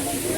Yeah.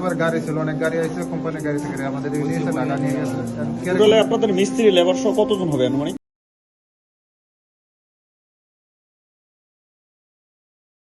সবার গাড়ি ছিল, অনেক গাড়ি আছে কোম্পানির গাড়ি থেকে আমাদের নিয়ে এসে টাকা নিয়ে গেছে। আপনাদের মিস্ত্রি লেবার সহ কতজন হবে আনুমানিক?